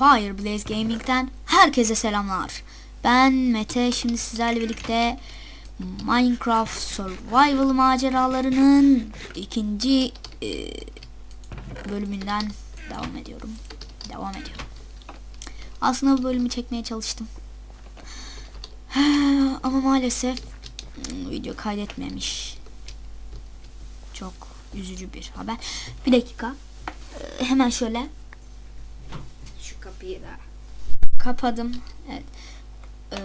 Fireblaze Gaming'den herkese selamlar. Ben Mete. Şimdi sizlerle birlikte Minecraft Survival maceralarının ikinci e, bölümünden devam ediyorum. Devam ediyorum. Aslında bu bölümü çekmeye çalıştım. Ama maalesef hmm, video kaydetmemiş. Çok üzücü bir haber. Bir dakika. Ee, Hemen şöyle şu kapıyı da kapadım. Evet. Ee,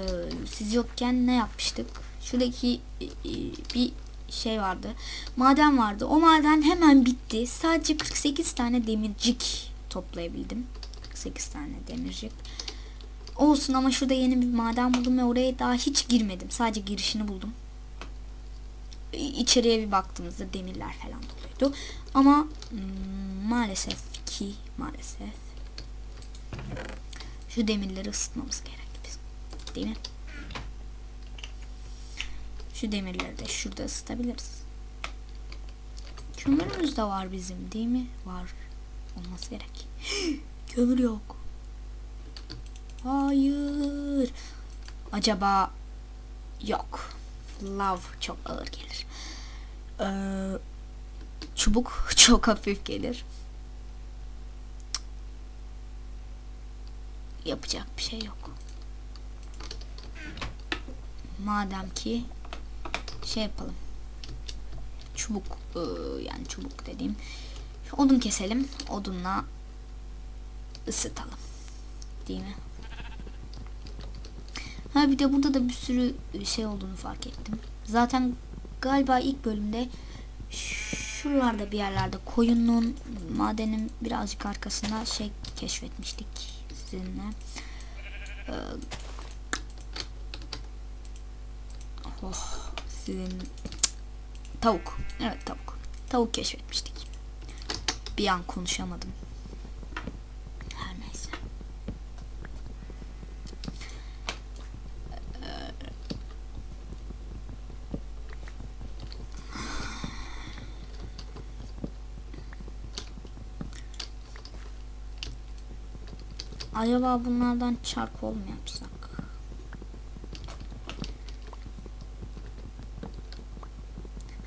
siz yokken ne yapmıştık? Şuradaki e, e, bir şey vardı. Maden vardı. O maden hemen bitti. Sadece 48 tane demircik toplayabildim. 48 tane demircik. Olsun ama şurada yeni bir maden buldum ve oraya daha hiç girmedim. Sadece girişini buldum. İçeriye bir baktığımızda demirler falan doluydu. Ama mm, maalesef ki maalesef şu demirleri ısıtmamız gerek bizim. Değil mi? Şu demirleri de şurada ısıtabiliriz. Kömürümüz de var bizim değil mi? Var. Olması gerek. Kömür yok. Hayır. Acaba yok. Lav çok ağır gelir. Ee, çubuk çok hafif gelir. Yapacak bir şey yok. Madem ki şey yapalım. Çubuk ee, yani çubuk dediğim odun keselim. Odunla ısıtalım. Değil mi? Ha bir de burada da bir sürü şey olduğunu fark ettim. Zaten galiba ilk bölümde şuralarda bir yerlerde koyunun madenin birazcık arkasında şey keşfetmiştik sizinle. Ee, oh sizin tavuk. Evet tavuk. Tavuk keşfetmiştik. Bir an konuşamadım. Her neyse. Acaba bunlardan çarkol mu yapsak?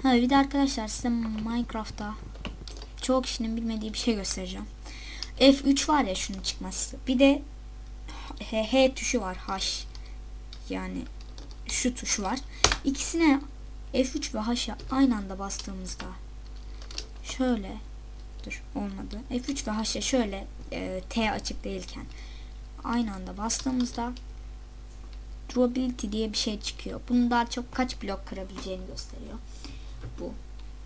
Ha bir de arkadaşlar size Minecraft'ta çoğu kişinin bilmediği bir şey göstereceğim. F3 var ya şunun çıkması. Bir de H, H tuşu var. H. Yani şu tuşu var. İkisine F3 ve H'a aynı anda bastığımızda şöyle dur olmadı. F3 ve H'a şöyle e, T açık değilken aynı anda bastığımızda durability diye bir şey çıkıyor. Bunu daha çok kaç blok kırabileceğini gösteriyor. Bu.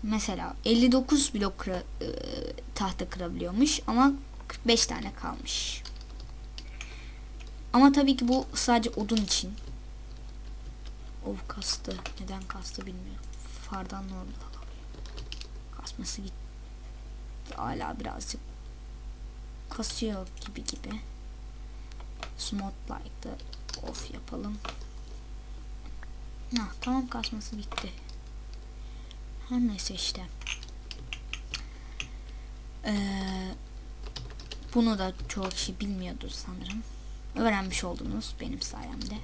Mesela 59 blok kıra, e, tahta kırabiliyormuş ama 45 tane kalmış. Ama tabii ki bu sadece odun için. Of kastı. Neden kastı bilmiyorum. Fardan oldu? Kasması gitti. Hala birazcık kasıyor gibi gibi. Smooth like'da off yapalım. Ha, tamam kasması bitti. Her neyse işte. Ee, bunu da çoğu kişi bilmiyordur sanırım. Öğrenmiş oldunuz benim sayemde.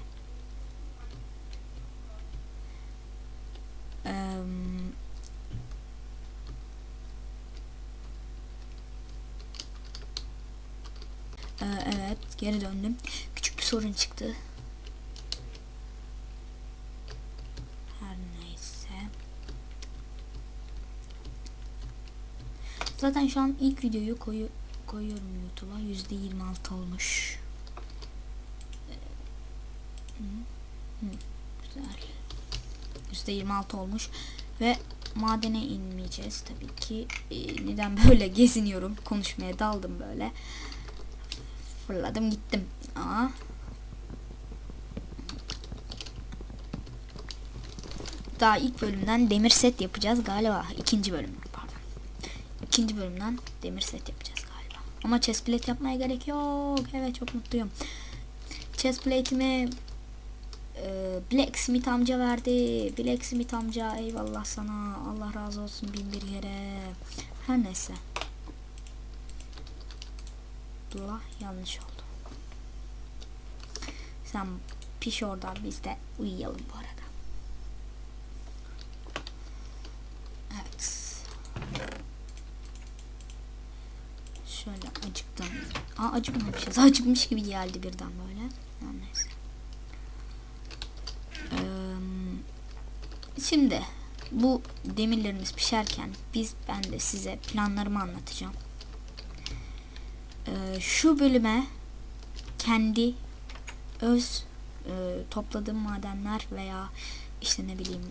Ee, Ee, evet geri döndüm. Küçük bir sorun çıktı. Her neyse. Zaten şu an ilk videoyu koyu koyuyorum YouTube'a. Yüzde 26 olmuş. Ee, güzel. Yüzde 26 olmuş ve madene inmeyeceğiz tabii ki. Ee, neden böyle geziniyorum? Konuşmaya daldım böyle fırladım gittim. Aa. Daha ilk bölümden demir set yapacağız galiba. İkinci bölümden pardon. İkinci bölümden demir set yapacağız galiba. Ama chest plate yapmaya gerek yok. Evet çok mutluyum. Chest plate'imi e, Blacksmith amca verdi. Blacksmith amca eyvallah sana. Allah razı olsun bin bir yere. Her neyse. Dua yanlış oldu. Sen piş oradan biz de uyuyalım bu arada. Evet. Şöyle acıktım. Aa acıkmamışız. Acıkmış gibi geldi birden böyle. Ha, Neyse. Eee, Şimdi bu demirlerimiz pişerken biz ben de size planlarımı anlatacağım. Eee, şu bölüme kendi öz e, topladığım madenler veya işte ne bileyim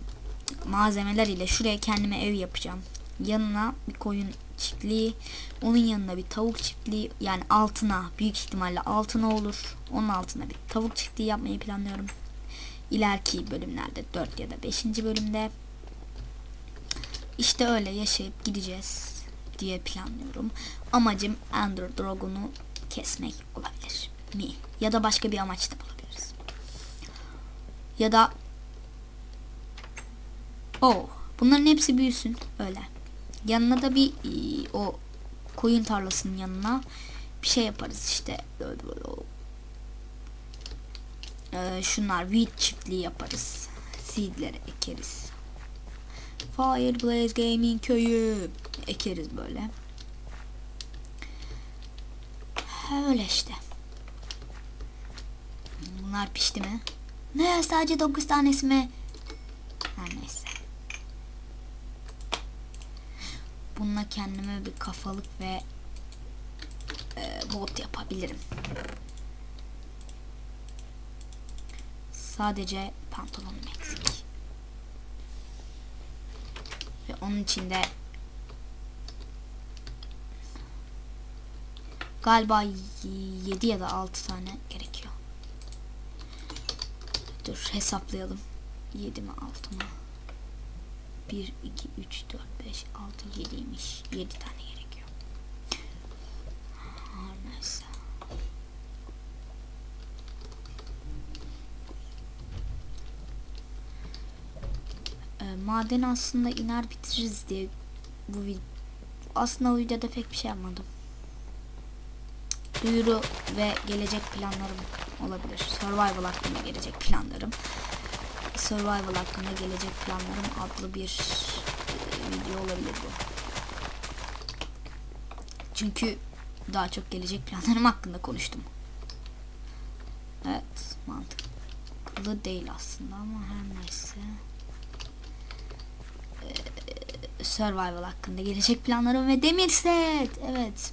malzemeler ile şuraya kendime ev yapacağım. Yanına bir koyun çiftliği, onun yanına bir tavuk çiftliği yani altına büyük ihtimalle altına olur. Onun altına bir tavuk çiftliği yapmayı planlıyorum. İleriki bölümlerde 4 ya da 5. bölümde işte öyle yaşayıp gideceğiz diye planlıyorum. Amacım Ender Dragon'u kesmek olabilir mi? Ya da başka bir amaç da bulabiliriz. Ya da Oh, bunların hepsi büyüsün öyle. Yanına da bir e, o koyun tarlasının yanına bir şey yaparız işte. Ee, şunlar wheat çiftliği yaparız. Seedleri ekeriz. Fireblaze Gaming köyü ekeriz böyle. Öyle işte. Bunlar pişti mi? Ne sadece 9 tanesi mi? Her neyse. Bununla kendime bir kafalık ve e, bot yapabilirim. Sadece pantolonum eksik. Ve onun içinde galiba 7 ya da 6 tane gerekiyor. Dur hesaplayalım. 7 mi 6 mı? 1, 2, 3, 4, 5, 6, 7'ymiş. 7 tane gerekiyor. Neyse. Madeni aslında iner bitiririz diye bu aslında o videoda pek bir şey yapmadım. Duyuru ve gelecek planlarım olabilir. Survival hakkında gelecek planlarım. Survival hakkında gelecek planlarım adlı bir e, video olabilir bu. Çünkü daha çok gelecek planlarım hakkında konuştum. Evet, mantıklı değil aslında ama her neyse. Ee, survival hakkında gelecek planlarım ve demir set. Evet.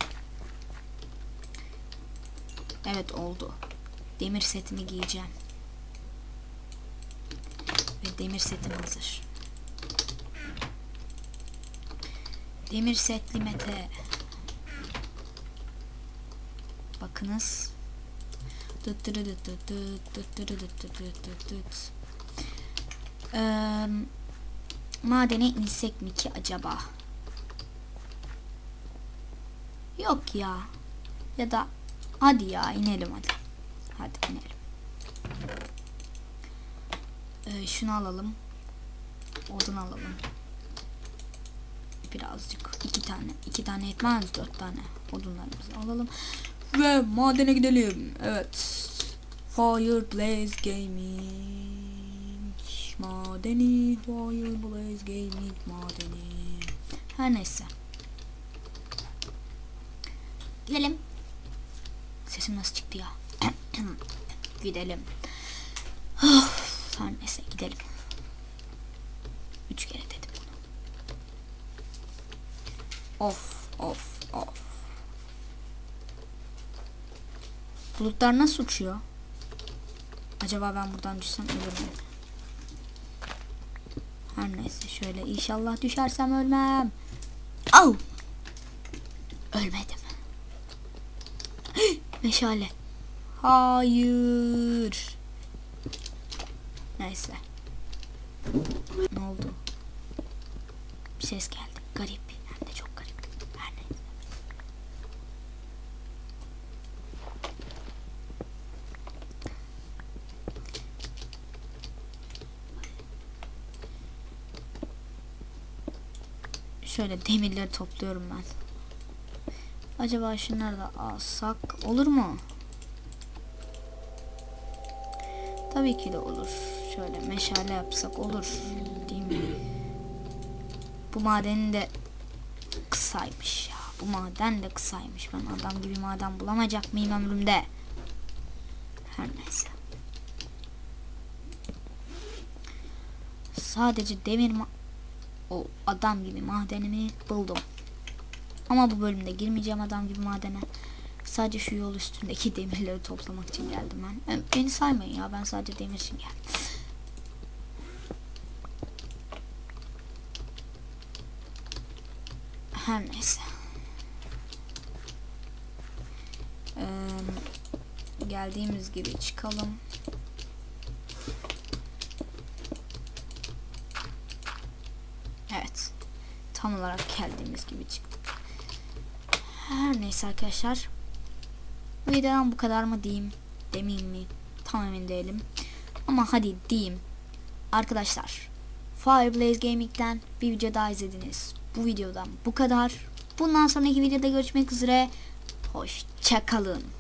Evet oldu. Demir setini giyeceğim. Ve demir setim hazır. Demir setli Mete. Bakınız. Dıt madene insek mi ki acaba? Yok ya. Ya da hadi ya inelim hadi. Hadi inelim. Ee, şunu alalım. Odun alalım. Birazcık. iki tane. iki tane yetmez. Dört tane odunlarımızı alalım. Ve madene gidelim. Evet. Fireblaze Gaming. Madeni. Fireblaze Gaming madeni. Her neyse. Gidelim. Sesim nasıl çıktı ya? gidelim. Her neyse gidelim. Üç kere dedim bunu. Of of of. Bulutlar nasıl uçuyor? Acaba ben buradan düşsem ölür müyüm? Her neyse şöyle inşallah düşersem ölmem. Au! Ölmedim. Meşale. Hayır. Neyse. Ne oldu? Bir ses geldi. Garip. Hem de çok garip. Her neyse. Şöyle demirleri topluyorum ben. Acaba şunları da alsak olur mu? Tabii ki de olur. Şöyle meşale yapsak olur. Değil mi? Bu madenin de kısaymış ya. Bu maden de kısaymış. Ben adam gibi maden bulamayacak mıyım ömrümde? Her neyse. Sadece demir ma o adam gibi madenimi buldum. Ama bu bölümde girmeyeceğim adam gibi madene. Sadece şu yol üstündeki demirleri toplamak için geldim ben. Ben- Beni saymayın ya ben sadece demir için geldim. Her neyse. Ee, geldiğimiz gibi çıkalım. Evet. Tam olarak geldiğimiz gibi çıktık. Her neyse arkadaşlar. Videodan bu kadar mı diyeyim? Demeyeyim mi? Tam emin değilim. Ama hadi diyeyim. Arkadaşlar. Fireblaze Gaming'den bir video daha izlediniz. Bu videodan bu kadar. Bundan sonraki videoda görüşmek üzere. Hoşçakalın.